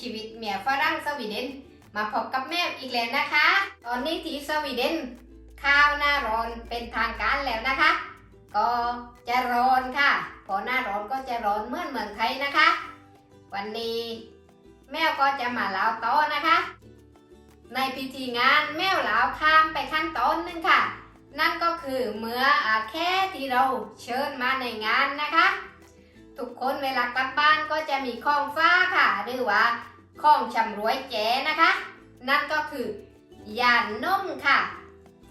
ชีวิตเมียฝรั่งสวีเดน มาพบกับแม่อีกแล้วนะคะ ตอนนี้ที่สวีเดนข้าวหน้าร้อนเป็นทางการแล้วนะคะ ก็จะร้อนค่ะ พอหน้าร้อนก็จะร้อนเหมือนเมืองไทยนะคะ วันนี้แม่ก็จะมาเล่าต่อนะคะ ในพิธีงานแมวเหลาข้ามไปขั้นตอนหนึงค่ะ นั่นก็คือเมื่ออาแค่ที่เราเชิญมาในงานนะคะ ทุกคนเวลากลับบ้านก็จะมีของฟ้าค่ะ หรือว่าของชำรวยแจนะคะ นั่นก็คือยานนุ่มค่ะ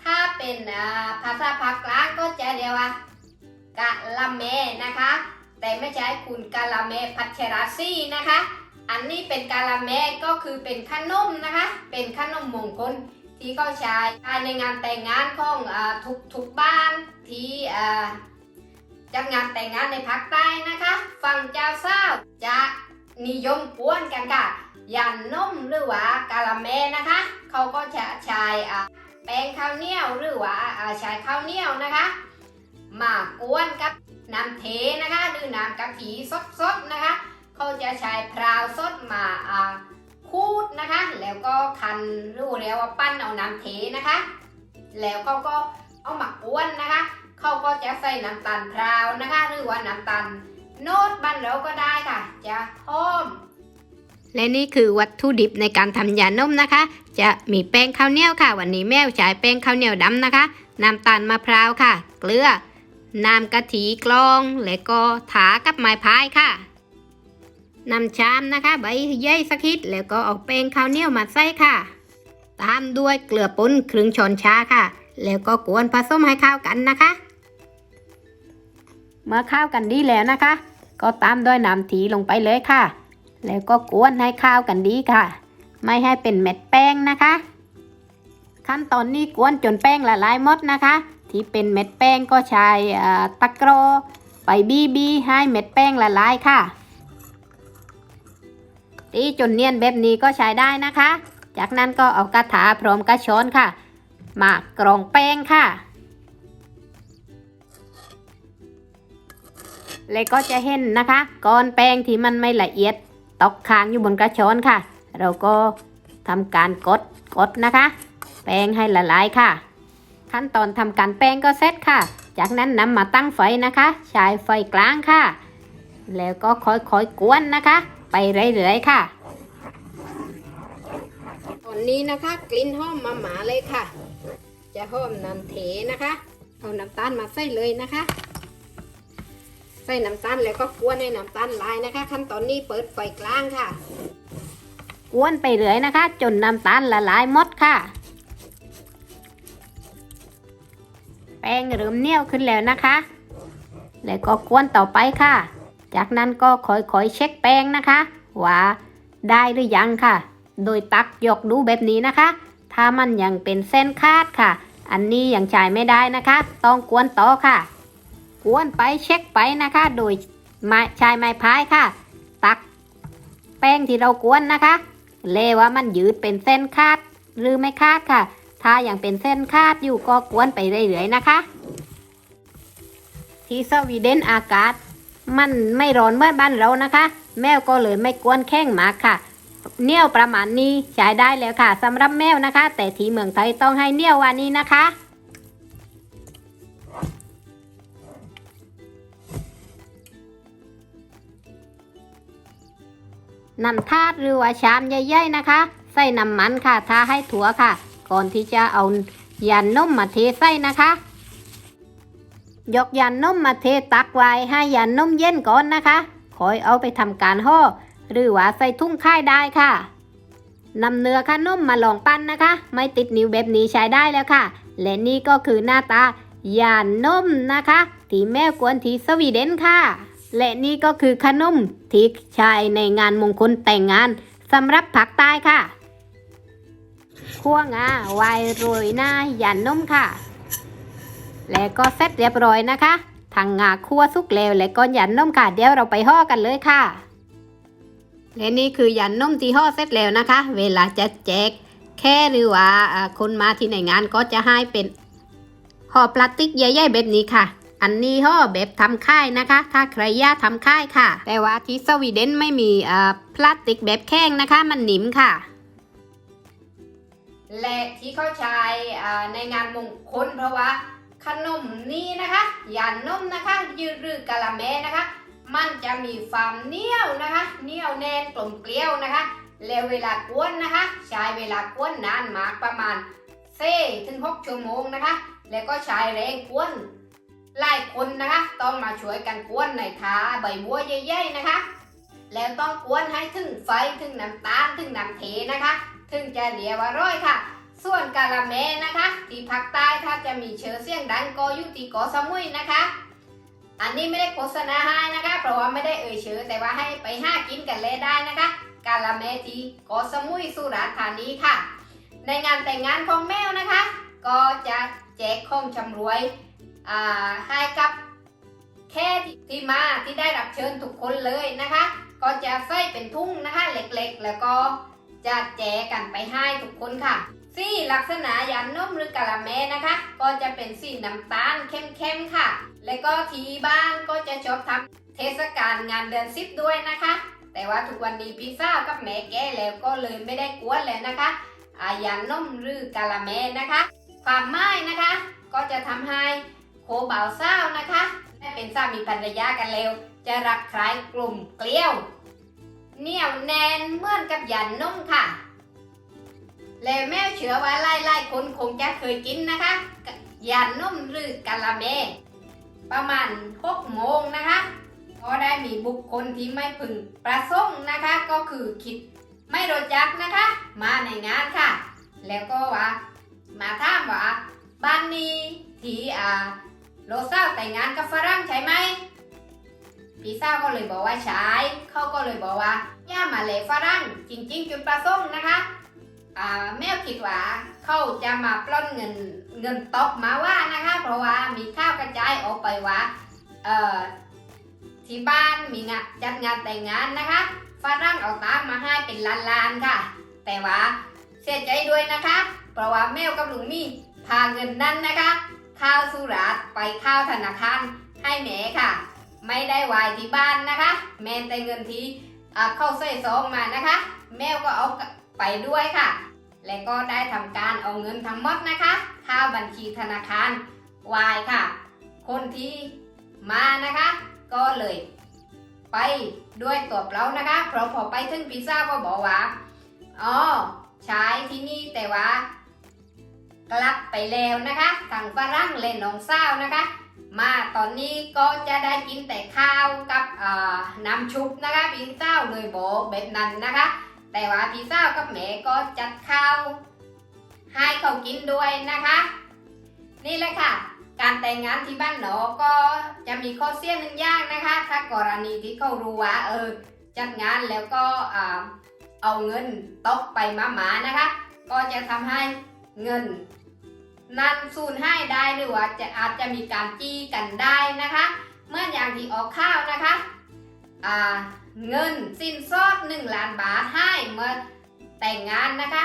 ถ้าเป็นอ่าภาษาภาคกลางก็จะเรียกว่ากะละเมนะคะ แต่ไม่ใช่คุณกะละเมพัชราซีนะคะ อันนี้เป็นกะละเมก็คือเป็นขนมนะคะ เป็นขนมมงคลที่เขาใช้ในงานแต่งงานของอทุกทุกบ้านที่ จัดงานแต่งงานในภาคใต้นะคะ ฝั่งเจ้าสาวจะนิยมกวนกันค่ะยันนมหรือว่ากะละเมนะคะ เขาก็จะใช้อ่าแป้งข้าวเหนียวหรือว่าใช้ข้าวเหนียวนะคะมากวนกับน้ำเทนะคะหรือน้ำกะทิสดๆนะคะ เขาจะใช้พราวสดมาคูดนะคะ แล้วก็คันรู้แล้วว่าปั้นเอาน้ำเทนะคะ แล้วเขาก็เอามากวนนะคะ เขาก็จะใส่น้ำตาลพราวนะคะ หรือว่าน้ำตาลโนดบ้านเราก็ได้ค่ะ จะหอม และนี่คือวัตถุดิบในการทำยานมนะคะ จะมีแป้งข้าวเหนียวค่ะ วันนี้แม่ใช้แป้งข้าวเหนียวดำนะคะ น้ำตาลมะพร้าวค่ะ เกลือ น้ำกะทิกลอง และก็ถากับไม้พายค่ะนำชามนะคะ ใบใยสักคิดแล้วก็เอาแป้งข้าวเหนียวมาใส่ค่ะ ตามด้วยเกลือป่นครึ่งช้อนชาค่ะ แล้วก็กวนผสมให้เข้ากันนะคะ เมื่อข้าวกันดีแล้วนะคะ ก็ตามด้วยน้ำถีลงไปเลยค่ะ แล้วก็กวนให้ข้าวกันดีค่ะ ไม่ให้เป็นเม็ดแป้งนะคะ ขั้นตอนนี้กวนจนแป้งละลายหมดนะคะ ที่เป็นเม็ดแป้งก็ใช้ตะกร้อไปบีบีให้เม็ดแป้งละลายค่ะตีจนเนียนแบบนี้ก็ใช้ได้นะคะ จากนั้นก็เอากระถาพร้อมกระช้อนค่ะ มากรองแป้งค่ะ แล้วก็จะเห็นนะคะก้อนแป้งที่มันไม่ละเอียดตกค้างอยู่บนกระชอนค่ะ เราก็ทำการกดกดนะคะ แป้งให้ละลายค่ะ ขั้นตอนทำการแป้งก็เสร็จค่ะ จากนั้นนำมาตั้งไฟนะคะ ใช้ไฟกลางค่ะ แล้วก็ค่อยๆกวนนะคะ ไปเรื่อยๆค่ะตอนนี้นะคะกลิ่นหอมมาหมาเลยค่ะ จะหอมน้ำเทนะคะ เอาน้ำตาลมาใส่เลยนะคะ ส่น้ำตาลแล้วก็กวนให้น้ำตาลลายนะคะ ขั้นตอนนี้เปิดไฟกลางค่ะ กวนไปเรื่อยนะคะ จนน้ำตาลละลายหมดค่ะ แป้งเริ่มเหนียวขึ้นแล้วนะคะ แล้วก็กวนต่อไปค่ะ จากนั้นก็ค่อยๆเช็คแป้งนะคะว่าได้หรือยังค่ะ โดยตักยกดูแบบนี้นะคะ ถ้ามันยังเป็นเส้นคาดค่ะ อันนี้ยังใช้ไม่ได้นะคะ ต้องกวนต่อค่ะ กวนไปเช็คไปนะคะ โดยไม้ใช้ไม้พายค่ะ ตักแป้งที่เรากวนนะคะ เลว่ามันยืดเป็นเส้นคาดหรือไม่คาดค่ะ ถ้ายังเป็นเส้นคาดอยู่ก็กวนไปเรื่อยๆนะคะ ที่สวีเดนอากาศ มันไม่ร้อนเมื่อบ้านเรานะคะ แมวก็เลยไม่กวนแข้งหมากค่ะเนี่ยวประมาณนี้ใช้ได้แล้วค่ะสำหรับแมวนะคะ แต่ที่เมืองไทยต้องให้เนี่ยวว่านี้นะคะ นำทาดหรือว่าชามใหญ่ๆนะคะ ใส่น้ำมันค่ะทาให้ถั่วค่ะ ก่อนที่จะเอายานนมมาเทใส่นะคะ ยกยานนมมาเทตักไว้ให้ยานนมเย็นก่อนนะคะคอยเอาไปทำการห่อหรือว่าใส่ทุ่งค่ายได้ค่ะนำเนื้อขนมมาลองปั้นนะคะ ไม่ติดนิ้วแบบนี้ใช้ได้แล้วค่ะ และนี่ก็คือหน้าตายานนมนะคะ ที่แม่กวนที่สวีเดนค่ะ และนี่ก็คือขนมที่ใช้ในงานมงคลแต่งงานสำหรับผักใต้ค่ะคั่วงาไวายโรยหน้าหยานนมค่ะ และก็เสร็จเรียบร้อยนะคะทางงาคั่วสุกแล้วและก็หยันนมค่ะเดี๋ยวเราไปห่อกันเลยค่ะ และนี่คือหยันนมที่ห่อเสร็จแล้วนะคะ เวลาจะแจกแค่หรือว่าคนมาที่ในงานก็จะให้เป็นห่อพลาสติกใหญ่ๆแบบนี้ค่ะ อันนี้ห่อแบบทำค่ายนะคะ ถ้าใครอยากทำค่ายค่ะ แต่ว่าที่สวีเดนไม่มีอ่าพลาสติกแบบแข้งนะคะ มันหนิมค่ะ และที่เขาใช้อ่าในงานมงคลเพราะว่าขนมนี้นะคะยานนมนะคะ ยืดรือกะละแมนะคะ มันจะมีความเหนียวนะคะเหนียวแน่นกลมเกลียวนะคะ แล้วเวลากวนนะคะ ใช้เวลากวนนานมากประมาณเซถึง6ชั่วโมงนะคะ แล้วก็ใช้แรงกวน หลายคนนะคะ ต้องมาช่วยกันกวนในทาใบบัวใหญ่ๆนะคะ แล้วต้องกวนให้ถึงไฟถึงน้ำตาลถึงน้ำเทนะคะ ถึงจะเรียกว่าร้อยค่ะ ส่วนกาละแมนะคะ ที่ภาคใต้ถ้าจะมีเชื้อเสียงดังก็อยู่ที่เกาะสมุยนะคะ อันนี้ไม่ได้โฆษณาให้นะคะ เพราะว่าไม่ได้เอ่ยชื่อแต่ว่าให้ไปห้ากินกันเลยได้นะคะกาละแมที่เกาะสมุยสุราษฎร์ธานีค่ะ ในงานแต่งงานของแมวนะคะ ก็จะแจกของชำรวย ให้กับแค่ที่มาที่ได้รับเชิญทุกคนเลยนะคะ ก็จะใส่เป็นทุ่งนะคะเล็กๆ แล้วก็จะแจกกันไปให้ทุกคนค่ะสีลักษณะยานนมหรือกะละแมนะคะ ก็จะเป็นสีน้ำตาลเข้มๆค่ะ แล้วก็ที่บ้านก็จะชอบทำเทศกาลงานเดือนสิบด้วยนะคะ แต่ว่าทุกวันนี้พี่สาวกับแม่แก่แล้วก็เลยไม่ได้กวนแล้วนะคะอายานนมหรือกะละแมนะคะ ความหมายนะคะ ก็จะทำให้ โคบ่าวสาวนะคะและเป็นสามีภรรยากันแล้ว จะรักใครกลุ่มเกลียวเหนียวแน่นเหมือนกับหยันนุ่มค่ะ แล้วแม่เชื่อว่าไล่คนคงจะเคยกินนะคะหยันนุ่มหรือกะละแมประมาณ6โมงนะคะก็ได้มีบุคคลที่ไม่พึงประสงค์นะคะ ก็คือคิดไม่รู้จักนะคะ มาในงานค่ะ แล้วก็ว่า มาถามว่าบ้านนี้ที่อ่า โลเศร้าแต่งงานกับฝรั่งใช่ไหมพี่สาวก็เลยบอกว่าใช่เขาก็เลยบอกว่าย่ามาเลยฝรั่งจริง ๆ จุดประสงค์นะคะแม่คิดว่าเขาจะมาปล้นเงินเงินตกมาว่านะคะ เพราะว่ามีข้าวกระจายออกไปว่าที่บ้านมีงานจัดงานแต่งงานนะคะฝรั่งเอาตังค์มาให้เป็นล้านๆค่ะ แต่ว่าเสียใจด้วยนะคะ เพราะว่าแมวกับลุงมี่พาเงินนั้นนะคะ ข้าวสุราษฎร์ไปเข้าวธนาคารให้แม่ค่ะ ไม่ได้ไวายที่บ้านนะคะ แม้แต่เงินที่อ่าเข้าใส่ซองมานะคะ แมวก็เอาไปด้วยค่ะ และก็ได้ทำการเอาเงินทั้งหมดนะคะเข้าบัญชีธนาคารวายค่ะ คนที่มานะคะ ก็เลยไปด้วยตัวเปล่านะคะ เพราะพอไปถึงพิซซ่าก็บอกว่า อ๋อ ใช้ที่นี่แต่ว่า กลับไปแล้วนะคะทางฝรั่งเล่นน้องสาวนะคะ มาตอนนี้ก็จะได้กินแต่ข้าวกับน้ำชุบนะคะพี่สาวเลยบอกแบบนั้นนะคะ แต่ว่าพี่สาวกับแม่ก็จัดข้าวให้เขากินด้วยนะคะ นี่แหละค่ะ การแต่งงานที่บ้านหนอก็จะมีข้อเสียหนึ่งอย่างนะคะ ถ้ากรณีที่เขารู้ว่าเออจัดงานแล้วก็เอาเงินตกไปมาหมานะคะ ก็จะทำให้เงิน นั่นสูญให้ได้หรือว่าจะอาจจะมีการจี้กันได้นะคะ เมื่ออย่างที่ออกข้าวนะคะเงินสินสอด1ล้านบาทให้เมื่อแต่งงานนะคะ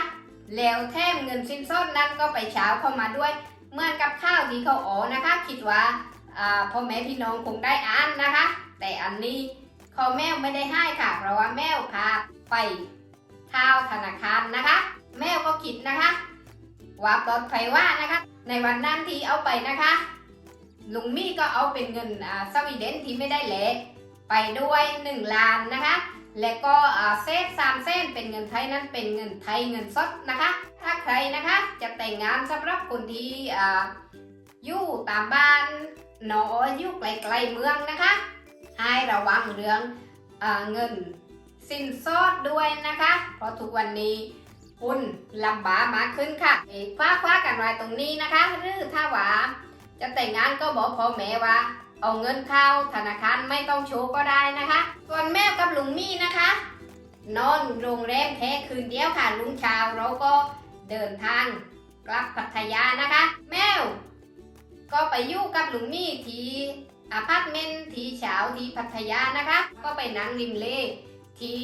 แล้วแถมเงินสินสอดนั้นก็ไปเช้าเข้ามาด้วยเหมื่อนกับข้าวที่เขาอ๋อนะคะ คิดว่าพ่อแม่พี่น้องคงได้อ่านนะคะ แต่อันนี้เขาแมวไม่ได้ให้ค่ะ เพราะว่าแมวพาไปข้าวธนาคารนะคะ แมวก็คิดนะคะ ว่าปลอดภัยว่านะคะ ในวันนั้นที่เอาไปนะคะ ลุงมี่ก็เอาเป็นเงินสวีเดนที่ไม่ได้แหลกไปด้วย1ล้านนะคะ แล้วก็เศษสามเส้นเป็นเงินไทยนั้นเป็นเงินไทยเงินสดนะคะ ถ้าใครนะคะจะแต่งงานสำหรับคนที่อยู่ตามบ้านหนออยู่ไกลๆเมืองนะคะ ให้ระวังเรื่องเงินสินสอดด้วยนะคะ เพราะทุกวันนี้ คุณลำบากมากขึ้นค่ะเอ้ยคว้าคว้ากันไว้ตรงนี้นะคะ หรือถ้าว่าจะแต่งงานก็บอกพ่อแม่ว่าเอาเงินเข้าธนาคารไม่ต้องโชว์ก็ได้นะคะ ส่วนแม่กับลุงมี่นะคะ นอนโรงแรมแค่คืนเดียวค่ะลุงเชาวเราก็เดินทางกลับพัทยานะคะ แมว ก็ไปอยู่กับลุงมี่ที่อพาร์ตเมนต์ที่เช้าที่พัทยานะคะ ก็ไปนั่งริมเลที่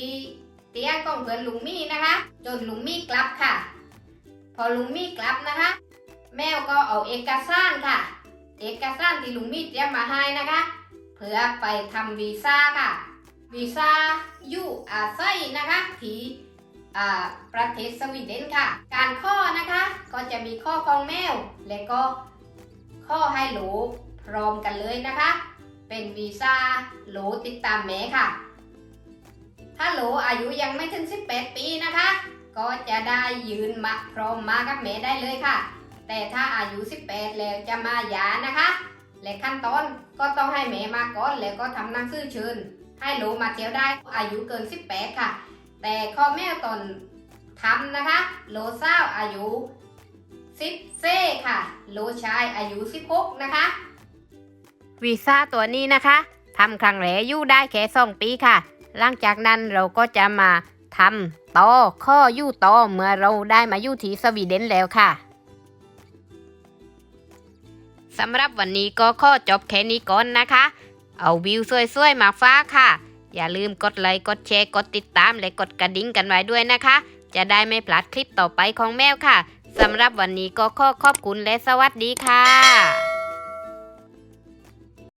เตียงของเพื่อนลุงมี่นะคะ จนลุงมี่กลับค่ะ พอลุงมี่กลับนะคะ แมวก็เอาเอกสารค่ะ เอกสารที่ลุงมีเตรียมมาให้นะคะ เพื่อไปทำวีซ่าค่ะ วีซ่าอยู่อาศัยนะคะที่ประเทศสวีเดนค่ะ การข้อนะคะก็จะมีข้อของแมว และก็ข้อให้หลูพร้อมกันเลยนะคะ เป็นวีซ่าหลูติดตามแม่ค่ะ ถ้าโหลอายุยังไม่ถึง 18 ปีนะคะ ก็จะได้ยืนมาพร้อมมากับแม่ได้เลยค่ะ แต่ถ้าอายุ 18 แล้วจะมาหย่านะคะ และขั้นตอนก็ต้องให้แม่มาก่อนแล้วก็ทำหนังสือเชิญให้โหลมาเที่ยวได้อายุเกิน 18 ค่ะ แต่ข้อแม่ตอนทำนะคะโหลเศร้าอายุ 10เซ่ค่ะโหลชายอายุ 16 นะคะ วีซ่าตัวนี้นะคะทำครั้งแรกอยู่ได้แค่สองปีค่ะ หลังจากนั้นเราก็จะมาทำต่อข้อยู่ต่อเมื่อเราได้มาอยู่ที่สวีเดนแล้วค่ะสำหรับวันนี้ก็ข้อจบแค่นี้ก่อนนะคะ เอาวิวสวยๆมาฟ้าค่ะ อย่าลืมกดไลค์ กดแชร์ กดติดตาม และกดกระดิ่งกันไว้ด้วยนะคะ จะได้ไม่พลาดคลิปต่อไปของแมวค่ะ สำหรับวันนี้ก็ขอขอบคุณและสวัสดีค่ะ